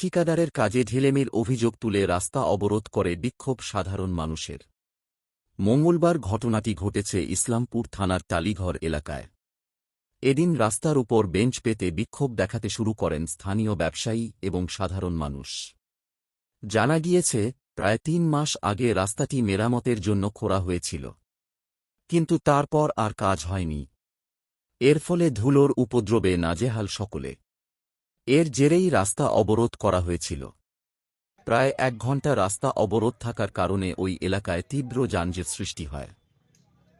ঠিকাদারের কাজে ঢিলেমির অভিযোগ তুলে রাস্তা অবরোধ করে বিক্ষোভ সাধারণ মানুষের। মঙ্গলবার ঘটনাটি ঘটেছে ইসলামপুর থানার টালিঘর এলাকায়। এদিন রাস্তার উপর বেঞ্চ পেতে বিক্ষোভ দেখাতে শুরু করেন স্থানীয় ব্যবসায়ী এবং সাধারণ মানুষ। জানা গিয়েছে, প্রায় তিন মাস আগে রাস্তাটি মেরামতের জন্য খোঁড়া হয়েছিল। কিন্তু তারপর আর কাজ হয়নি। এর ফলে ধুলোর উপদ্রবে নাজেহাল সকলে। এর জেরেই রাস্তা অবরোধ করা হয়েছিল। প্রায় এক ঘণ্টা রাস্তা অবরোধ থাকার কারণে ওই এলাকায় তীব্র যানজের সৃষ্টি হয়।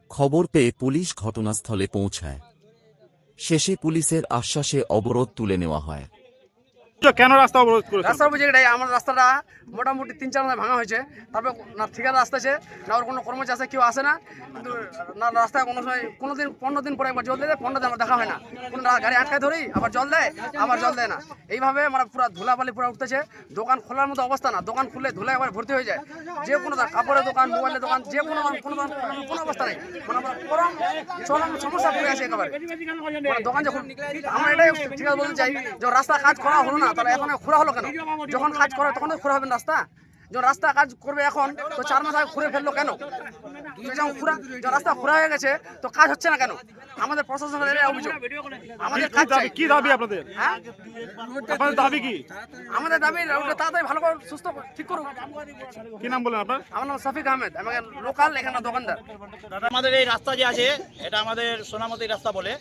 খবর পেয়ে পুলিশ ঘটনাস্থলে পৌঁছায়। শেষে পুলিশের আশ্বাসে অবরোধ তুলে নেওয়া হয়। কেন রাস্তা অবরোধ করেছেন রাস্তার বুঝে এটাই আমার রাস্তাটা মোটামুটি তিন চার মাস ভাঙা হয়েছে। তারপরে না ঠিকাদার আসতেছে না ওর কোনো কর্মচারী আসে কেউ আসে না। কিন্তু না রাস্তায় কোনো সময়, কোনো দিন, পনেরো দিন পরে একবার জল দেয় পনেরো দিন আমার দেখা হয় না। কোনো গাড়ি আটকায় ধরি আবার জল দেয়, আবার জল দেয় না। এইভাবে মানে পুরো ধুলাবালি পুরো উঠতেছে। দোকান খোলার মতো অবস্থা না। দোকান খুললে ধুলা একবার ভর্তি হয়ে যায়। যে কোনো কাপড়ের দোকান, মোবাইলের দোকান, যে কোনো কোনো কোনো অবস্থা নেই। মানে আমরা পরম চরম সমস্যা পড়ে আছে একেবারে। মানে দোকান যখন, আমরা এটাই ঠিক আছে বলতে চাই যে রাস্তা কাজ করা হলো না। তাহলে এখন খোলা হলো কেন? যখন কাজ করে তখন তো খোলা হবে রাস্তা? যখন রাস্তা কাজ করবে এখন তো চার মাস আগে খুঁড়ে ফেলল কেন? যখন খুঁড়া যখন রাস্তা খোলা হয়ে গেছে তো কাজ হচ্ছে না কেন? আমাদের প্রশাসনের অভিযোগ। আমাদের কাজ দাবি কি দাবি আপনাদের? হ্যাঁ? আপনাদের দাবি কি? আমাদের দাবি ওটা তাড়াতাড়ি ভালো করে সুস্থ ঠিক করুক। কি নাম বলেন আপনার? আমার নাম শফিক আহমেদ আমি লোকাল এখানে দোকানদার। আমাদের এই রাস্তা যে আছে এটা আমাদের সোনামতি রাস্তা বলে।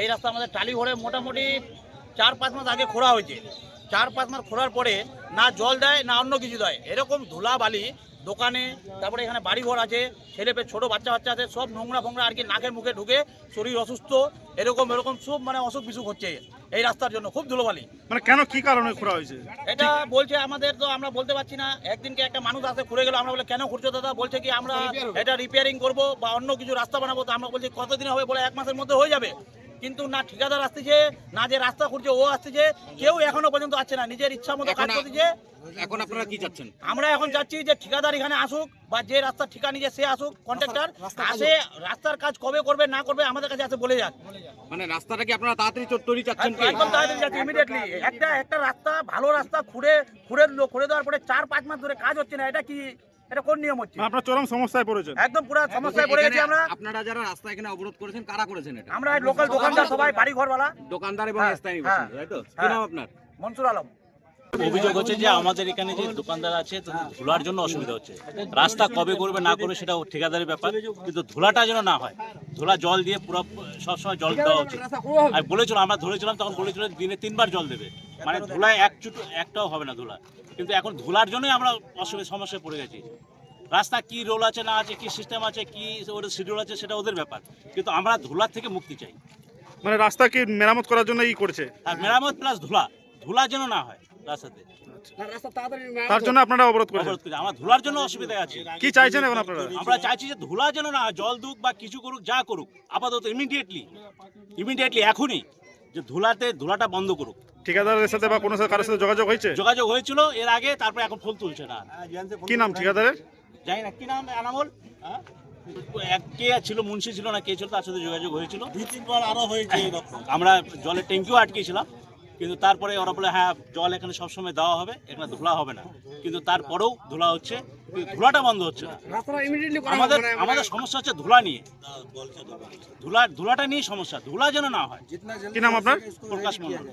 এই রাস্তা আমাদের টালি ভরে মোটামুটি চার পাঁচ মাস আগে খোঁড়া হয়েছে। চার পাঁচ মাস খোলার পরে না জল দেয় না অন্য কিছু দেয়। এরকম ধুলা বালি দোকানে তারপরে এখানে বাড়ি ঘর আছে ছেলে পেয়ে ছোটো বাচ্চা বাচ্চা আছে সব নোংরা ফোংরা আর কি নাকের মুখে ঢুকে শরীর অসুস্থ এরকম এরকম সব মানে অসুখ বিসুখ হচ্ছে এই রাস্তার জন্য খুব ধুলোবালি। মানে কেন কি কারণে খোঁড়া হয়েছে? এটা বলছে আমাদের তো আমরা বলতে পারছি না। একদিনকে একটা মানুষ আসে ঘুরে গেল আমরা বলে কেন ঘুরছো দাদা? বলছে কি আমরা এটা রিপেয়ারিং করব বা অন্য কিছু রাস্তা বানাবো। তো আমরা বলছি কতদিন হবে? বলে এক মাসের মধ্যে হয়ে যাবে। কিন্তু না ঠিকাদার আসতেছে না যে রাস্তা খুঁজছে ও আসতেছে কেউ এখনও পর্যন্ত আসছে না। নিজের ইচ্ছা মতো কাজ করতেছে। এখন আপনারা কি চাচ্ছেন? আমরা এখন চাচ্ছি যে ঠিকাদার এখানে আসুক বা যে রাস্তা ঠিকা নিজে সে আসুক কন্ট্রাক্টর আসে রাস্তার কাজ কবে করবে না করবে আমাদের কাছে আসে বলে যাক। মানে রাস্তাটা কি আপনারা তাড়াতাড়ি তৈরি চাচ্ছেন কি? একদম তাড়াতাড়ি যাচ্ছে ইমিডিয়েটলি একটা একটা রাস্তা ভালো রাস্তা খুঁড়ে খুঁড়ে খুঁড়ে দেওয়ার পরে চার পাঁচ মাস ধরে কাজ হচ্ছে না এটা কি এটা কোন নিয়ম হচ্ছে? আপনারা চরম সমস্যায় পড়েছেন। একদম পুরো সমস্যায় পড়ে গেছি আমরা। আপনারা যারা রাস্তা এখানে অবরোধ করেছেন কারা করেছেন এটা? আমরা লোকাল দোকানদার সবাই বাড়ি ঘরওয়ালা দোকানদার এবং হ্যাঁ, স্থানীয় হ্যাঁ, বাসিন্দা, তাই তো? কি হ্যাঁ। নাম আপনার? মনসুর আলম। অভিযোগ হচ্ছে যে আমাদের এখানে যে দোকানদার আছে ধুলার জন্য অসুবিধা হচ্ছে। রাস্তা কবে করবে না করবে সেটা ঠিকাদারের ব্যাপার। কিন্তু ধুলাটা যেন না হয় ধুলা জল দিয়ে পুরো সবসময় জল দেওয়া উচিত। আর বলেছিল আমরা ধরেছিলাম তখন বলেছিল দিনে তিনবার জল দেবে। মানে ধুলায় এক চুটো একটাও হবে না ধুলা। কিন্তু এখন ধুলার জন্যই আমরা অসুবিধা সমস্যায় পড়ে গেছি। রাস্তা কি রোল আছে না আছে কি সিস্টেম আছে কি ওদের শিডিউল আছে সেটা ওদের ব্যাপার। কিন্তু আমরা ধুলার থেকে মুক্তি চাই। মানে রাস্তা কি মেরামত করার জন্য ই করেছে? আর মেরামত প্লাস ধুলা। ধুলা যেন না হয় রাস্তাতে। তার জন্য আপনারা অবরোধ করেছেন? অবরোধ। আমার ধুলার জন্য অসুবিধায় আছে। কি চাইছেন এখন আপনারা? আমরা চাইছি যে ধুলা যেন না হয়, জল দুক বা কিছু করুক যা করুক আপাতত ইমিডিয়েটলি ইমিডিয়েটলি এখনই যে ধুলাতে ধুলাটা বন্ধ করুক। ঠিকাদারের সাথে বা কোনো সাথে কারোর সাথে যোগাযোগ হয়েছে? যোগাযোগ হয়েছিল এর আগে তারপরে এখন ফোন তুলছে না। কি নাম ঠিকাদারের? জানি না কি নাম এনামল? হ্যাঁ? কে ছিল মুন্সি ছিল না কে ছিল তার সাথে যোগাযোগ হয়েছিল। আরও হয়েছে আমরা জলের ট্যাঙ্কিও আটকেছিলাম কিন্তু তারপরে ওরা বলে হ্যাঁ জল এখানে সবসময় দেওয়া হবে এখানে ধুলা হবে না। কিন্তু তারপরেও ধুলা হচ্ছে ধুলাটা বন্ধ হচ্ছে না। আমাদের আমাদের সমস্যা হচ্ছে ধুলা নিয়ে। ধুলা ধুলাটা নিয়ে সমস্যা ধুলা যেন না হয়। কি নাম আপনার? প্রকাশ মন্ডল।